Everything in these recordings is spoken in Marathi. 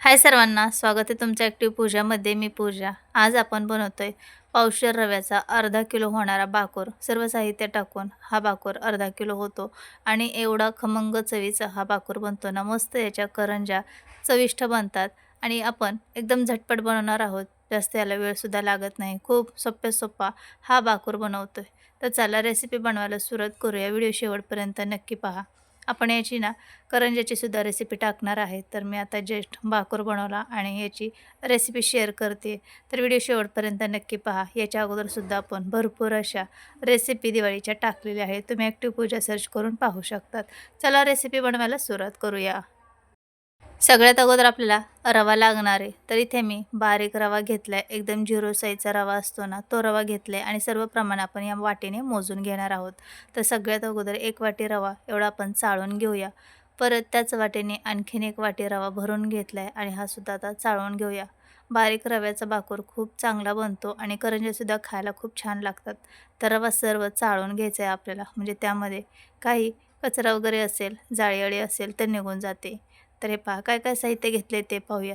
हाय सर्वांना स्वागत आहे तुमच्या ॲक्टिव्ह पूजामध्ये मी पूजा. आज आपण बनवतोय पावशर रव्याचा अर्धा किलो होणारा बाकोर. सर्व साहित्य टाकून हा बाकोर अर्धा किलो होतो आणि एवढा खमंग चवीचा हा बाकोर बनतो ना. मस्त याच्या करंजा चविष्ट बनतात आणि आपण एकदम झटपट बनवणार आहोत. जास्त याला वेळसुद्धा लागत नाही. खूप सोप्या सोपा हा बाकोर बनवतोय. तर चला रेसिपी बनवायला सुरुवात करूया. व्हिडिओ शेवटपर्यंत नक्की पहा. आपण याची ना करंजाची सुद्धा रेसिपी टाकणार आहे. तर मी आता जस्ट भाकर बनवला आणि याची रेसिपी शेअर करते. तर व्हिडिओ शेवटपर्यंत नक्की पहा. याच्या अगोदरसुद्धा आपण भरपूर अशा रेसिपी दिवाळीच्या टाकलेल्या आहेत. तुम्ही ॲक्टिव्ह पूजा सर्च करून पाहू शकतात. चला रेसिपी बनवायला सुरुवात करूया. सगळ्यात अगोदर आपल्याला रवा लागणार आहे. तर इथे मी बारीक रवा घेतला आहे एकदम झिरो साईजचा रवा असतो ना तो रवा घेतला आहे आणि सर्व प्रमाण आपण या वाटीने मोजून घेणार आहोत. तर सगळ्यात अगोदर एक वाटी रवा एवढा आपण चाळून घेऊया. परत त्याच वाटेने आणखीन एक वाटी रवा भरून घेतला आहे आणि हा सुद्धा आता चाळून घेऊया. बारीक रव्याचा बाकूर खूप चांगला बनतो आणि करंजेसुद्धा खायला खूप छान लागतात. तर रवा सर्व चाळून घ्यायचा आहे आपल्याला. म्हणजे त्यामध्ये काही कचरा वगैरे असेल जाळी असेल तर निघून जाते. तर हे पहा काय काय साहित्य घेतले ते पाहूया.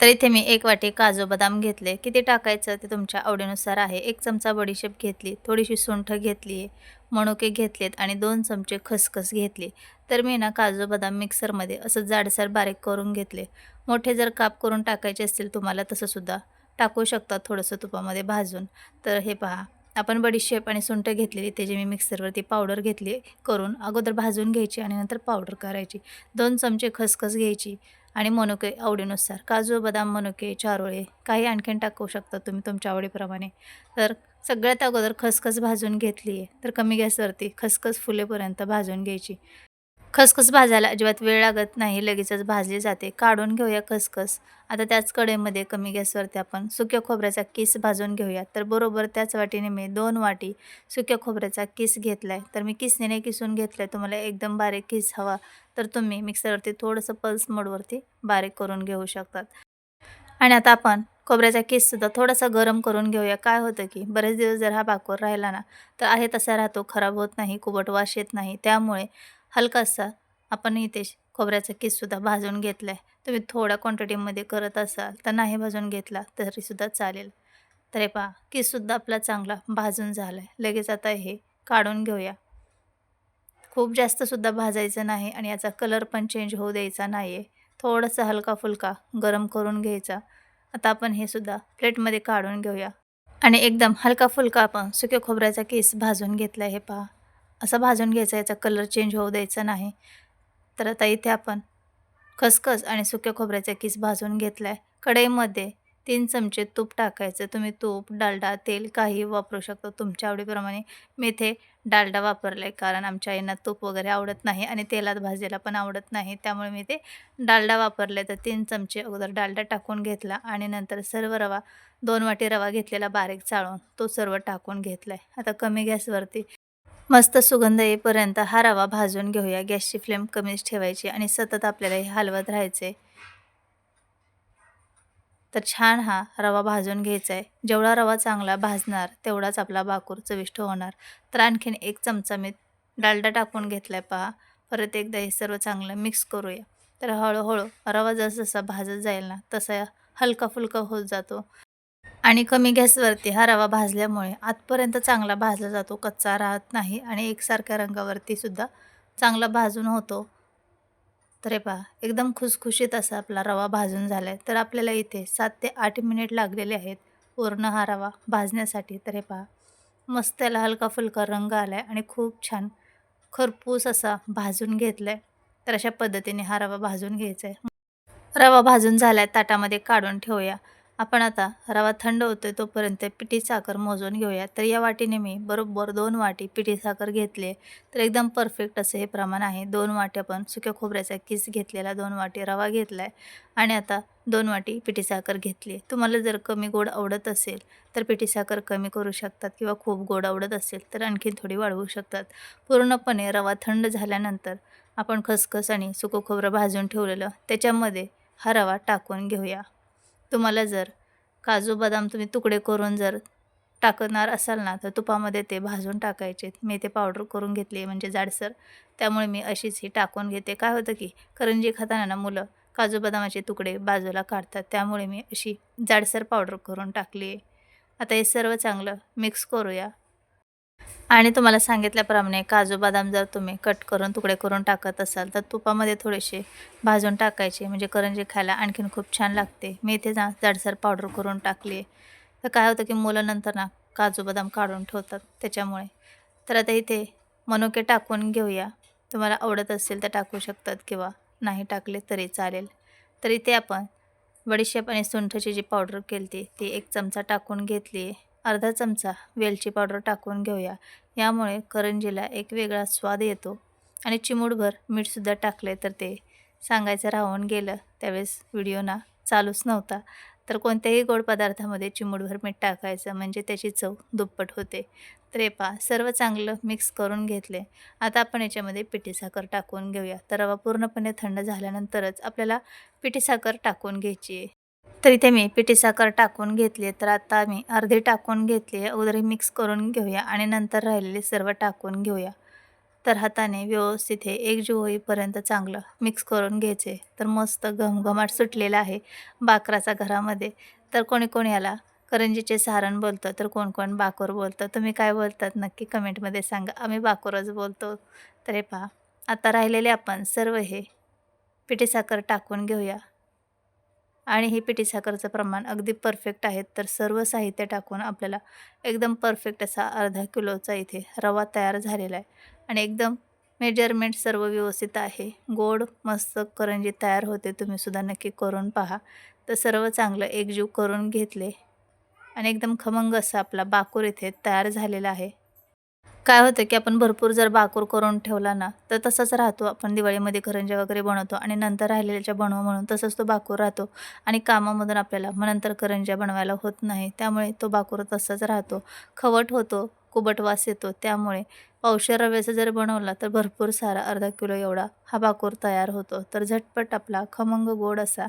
तर इथे मी एक वाटी काजू बदाम घेतले. किती टाकायचं ते तुमच्या आवडीनुसार आहे. एक चमचा बडीशेप घेतली थोडीशी सुंठ घेतली आहे मणुके घेतलेत आणि दोन चमचे खसखस घेतली. तर मी ना काजू बदाम मिक्सरमध्ये असं जाडसर बारीक करून घेतले. मोठे जर काप करून टाकायचे असतील तुम्हाला तसंसुद्धा. टाकू शकता थोडंसं तुपामध्ये भाजून. तर हे पहा आपण बडीशेप आणि सुंठ घेतलेली त्याची मी मिक्सरवरती पावडर घेतली करून अगोदर भाजून घ्यायची आणि नंतर पावडर करायची. दोन चमचे खसखस घ्यायची आणि मनुके आवडीनुसार काजू बदाम मनुके चारोळे काही आणखीन टाकू शकता तुम्ही तुमच्या आवडीप्रमाणे. तर सगळ्यात अगोदर खसखस भाजून घेतली आहे तर कमी गॅसवरती खसखस फुलेपर्यंत भाजून घ्यायची. खसखस भाजायला अजिबात वेळ लागत नाही लगेचच भाजली जाते. काढून घेऊया खसखस. आता त्याच कडेमध्ये कमी गॅसवरती आपण सुक्या खोबऱ्याचा किस भाजून घेऊया. तर बरोबर त्याच वाटीने मी दोन वाटी सुक्या खोबऱ्याचा किस घेतला आहे तर मी किसनेने किसून घेतलं आहे तुम्हाला एकदम बारीक किस हवा. तर तुम्ही मिक्सरवरती थोडंसं पल्स मोडवरती बारीक करून घेऊ शकतात. आणि आता आपण खोबऱ्याचा केससुद्धा थोडासा गरम करून घेऊया. काय होतं की बरेच दिवस जर हा बाकोर राहिला ना तर आहे तसा राहतो खराब होत नाही कुबट वाश येत नाही. त्यामुळे हलकासा आपण इथे खोबऱ्याचा किससुद्धा भाजून घेतला आहे तुम्ही थोड्या क्वांटिटीमध्ये करत असाल तर नाही भाजून घेतला तरीसुद्धा चालेल. तर हे पहा किससुद्धा आपला चांगला भाजून झाला आहे लगेच आता हे काढून घेऊया. खूप जास्तसुद्धा भाजायचं नाही आणि याचा कलर पण चेंज होऊ द्यायचा नाही आहे थोडासा हलका फुलका गरम करून घ्यायचा. आता आपण हे सुद्धा प्लेटमध्ये काढून घेऊया. आणि एकदम हलका फुलका आपण सुक्या खोबऱ्याचा केस भाजून घेतला आहे हे पहा. असं भाजून घ्यायचा याचा कलर चेंज होऊ द्यायचा नाही. तर आता इथे आपण खसखस आणि सुक्या खोबऱ्याचा किस भाजून घेतला आहे कढईमध्ये तीन चमचे तूप टाकायचं. तुम्ही तूप डालडा तेल काही वापरू शकता तुमच्या आवडीप्रमाणे. मी इथे डालडा वापरला आहे कारण आमच्या आईंना तूप वगैरे आवडत नाही आणि तेलात भाजायला पण आवडत नाही. त्यामुळे मी ते डालडा वापरले तर तीन चमचे अगोदर डालडा टाकून घेतला आणि नंतर सर्व रवा दोन वाटी रवा घेतलेला बारीक चाळून तो सर्व टाकून घेतला आहे आता कमी गॅसवरती मस्त सुगंध येईपर्यंत हा रवा भाजून घेऊया. गॅसची फ्लेम कमीच ठेवायची आणि सतत आपल्याला हे हलवत राहायचे तर छान हा रवा भाजून घ्यायचा आहे जेवढा रवा चांगला भाजणार तेवढाच आपला बाकूर चविष्ट होणार. तर आणखीन एक चमचा मी डालडा टाकून घेतला आहे पहा. परत एकदा हे सर्व चांगलं मिक्स करूया. तर हळूहळू रवा जसजसा भाजत जाईल ना तसा हलका फुलका होत जातो. आणि कमी गॅसवरती हा रवा भाजल्यामुळे आतपर्यंत चांगला भाजला जातो. कच्चा राहत नाही आणि एकसारख्या रंगावरती सुद्धा चांगला भाजून होतो. तर हे पहा एकदम खुसखुशीत असा आपला रवा भाजून झाला आहे तर आपल्याला इथे सात ते आठ मिनिट लागलेले आहेत पूर्ण हा रवा भाजण्यासाठी. तर हे पहा मस्त त्याला हलका फुलका रंग आला आहे आणि खूप छान खरपूस असा भाजून घेतला आहे तर अशा पद्धतीने हा रवा भाजून घ्यायचा आहे रवा भाजून झाला आहे ताटामध्ये काढून ठेवूया. आपण आता रवा थंड होतो आहे तोपर्यंत पिठी साखर मोजून घेऊया. तर या वाटीने मी बरोबर दोन वाटी पिठी साखर घेतली तर एकदम परफेक्ट असं हे प्रमाण आहे. दोन वाटी आपण सुक्या खोबऱ्याचा किस घेतलेला दोन वाटी रवा घेतला आहे आणि आता दोन वाटी पिठी साखर घेतली तुम्हाला जर कमी गोड आवडत असेल तर पिठी साखर कमी करू शकतात किंवा खूप गोड आवडत असेल तर आणखी थोडी वाढवू शकतात. पूर्णपणे रवा थंड झाल्यानंतर आपण खसखस आणि सुकं खोबरं भाजून ठेवलेलं त्याच्यामध्ये हा रवा टाकून घेऊया. तुम्हाला जर काजू बदाम तुम्ही तुकडे करून जर टाकणार असाल ना तर तुपामध्ये ते भाजून टाकायचे. मी ते पावडर करून घेतली म्हणजे जाडसर. त्यामुळे मी अशीच ही टाकून घेते. काय होतं की करंजी खाताना ना मुलं काजू बदामाचे तुकडे बाजूला काढतात त्यामुळे मी अशी जाडसर पावडर करून टाकली आहे. आता हे सर्व चांगलं मिक्स करूया. आणि तुम्हाला सांगितल्याप्रमाणे काजू बदाम जर तुम्ही कट करून तुकडे करून टाकत असाल तर तुपामध्ये थोडेसे भाजून टाकायचे. म्हणजे करंजी खायला आणखीन खूप छान लागते. मी इथे ना जाडसर पावडर करून टाकली आहे. तर काय होतं की मुलं नंतर ना काजू बदाम काढून ठेवतात त्याच्यामुळे. तर आता इथे मनुके टाकून घेऊया. तुम्हाला आवडत असेल तर टाकू शकतात किंवा नाही टाकले तरी चालेल. तर इथे आपण बडीशेप आणि सुंठची जी पावडर केली होती ती एक चमचा टाकून घेतली आहे. अर्धा चमचा वेलची पावडर टाकून घेऊया. यामुळे करंजीला एक वेगळा स्वाद येतो. आणि चिमूटभर मीठसुद्धा टाकले तर ते सांगायचं राहून गेलं. त्यावेळेस व्हिडिओ ना चालूच नव्हता. तर कोणत्याही गोड पदार्थामध्ये चिमूटभर मीठ टाकायचं म्हणजे त्याची चव दुप्पट होते. त्रेपा सर्व चांगलं मिक्स करून घेतले. आता आपण याच्यामध्ये पिठी साखर टाकून घेऊया. तर रवा पूर्णपणे थंड झाल्यानंतरच आपल्याला पिठी साखर टाकून घ्यायची आहे. तर इथे मी पिठी साखर टाकून घेतली तर आता मी अर्धी टाकून घेतली अगोदर मिक्स करून घेऊया आणि नंतर राहिलेले सर्व टाकून घेऊया. तर हाताने व्यवस्थित हे एकजीव होईपर्यंत चांगलं मिक्स करून घ्यायचे. तर मस्त घमघमाट सुटलेला आहे बाकराचा घरामध्ये. तर कोणी कोणी याला करंजीचे सारण बोलतं तर कोण कोण बाकोर बोलतं? तुम्ही काय बोलतात नक्की कमेंटमध्ये सांगा. आम्ही बाकोरच बोलतो. तर हे पहा. आता राहिलेले आपण सर्व हे पिठी साखर टाकून घेऊया. आणि हे पिठी साखरचं प्रमाण अगदी परफेक्ट आहे. तर सर्व साहित्य टाकून आपल्याला एकदम परफेक्ट असा अर्धा किलोचा इथे रवा तयार झालेला आहे. आणि एकदम मेजरमेंट सर्व व्यवस्थित आहे. गोड मस्त करंजी तयार होते. तुम्हीसुद्धा नक्की करून पहा. तर सर्व चांगलं एकजीव करून घेतले. आणि एकदम खमंग असा आपला बाकूर इथे तयार झालेला आहे. काय होतं की आपण भरपूर जर बाकूर करून ठेवला ना तर तसाच राहतो. आपण दिवाळीमध्ये करंज्या वगैरे बनवतो आणि नंतर राहिलेल्याच्या बनव म्हणून तसंच तो बाकूर राहतो आणि कामामधून आपल्याला मग नंतर करंज्या बनवायला होत नाही. त्यामुळे तो बाकूर तसाच राहतो. खवट होतो कुबट वास येतो. त्यामुळे पावशेर रव्याचा जर बनवला तर भरपूर सारा अर्धा किलो एवढा हा बाकूर तयार होतो. तर झटपट आपला खमंग गोड असा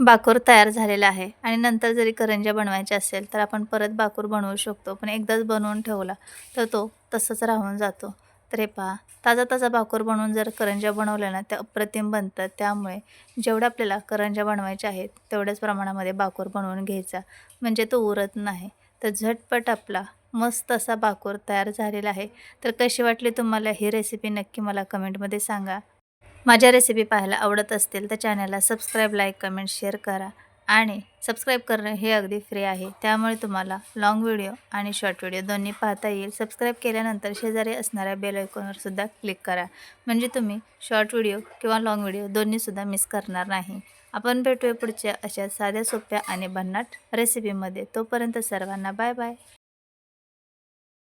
बाकूर तयार झालेला आहे. आणि नंतर जरी करंज्या बनवायच्या असेल तर आपण परत बाकूर बनवू शकतो. पण एकदाच बनवून ठेवला तर तो तसंच राहून जातो. तर हे पहा ताजा ताजा बाकूर बनवून जर करंज्या बनवल्या ना त्या अप्रतिम बनतात. त्यामुळे जेवढ्या आपल्याला करंज्या बनवायच्या आहेत तेवढ्याच प्रमाणामध्ये बाकूर बनवून घ्यायचा. म्हणजे तो उरत नाही. तर झटपट आपला मस्त असा बाकूर तयार झालेला आहे. तर कशी वाटली तुम्हाला ही रेसिपी नक्की मला कमेंटमध्ये सांगा. माझ्या रेसिपी पाहायला आवडत असतील तर चॅनलला सबस्क्राईब लाईक कमेंट शेअर करा. आणि सबस्क्राईब करणं हे अगदी फ्री आहे. त्यामुळे तुम्हाला लाँग व्हिडिओ आणि शॉर्ट व्हिडिओ दोन्ही पाहता येईल. सबस्क्राईब केल्यानंतर शेजारी असणाऱ्या बेल आयकॉनवरसुद्धा क्लिक करा. म्हणजे तुम्ही शॉर्ट व्हिडिओ किंवा लाँग व्हिडिओ दोन्हीसुद्धा मिस करणार नाही. आपण भेटूया पुढच्या अशा साध्या सोप्या आणि भन्नाट रेसिपीमध्ये तोपर्यंत सर्वांना बाय बाय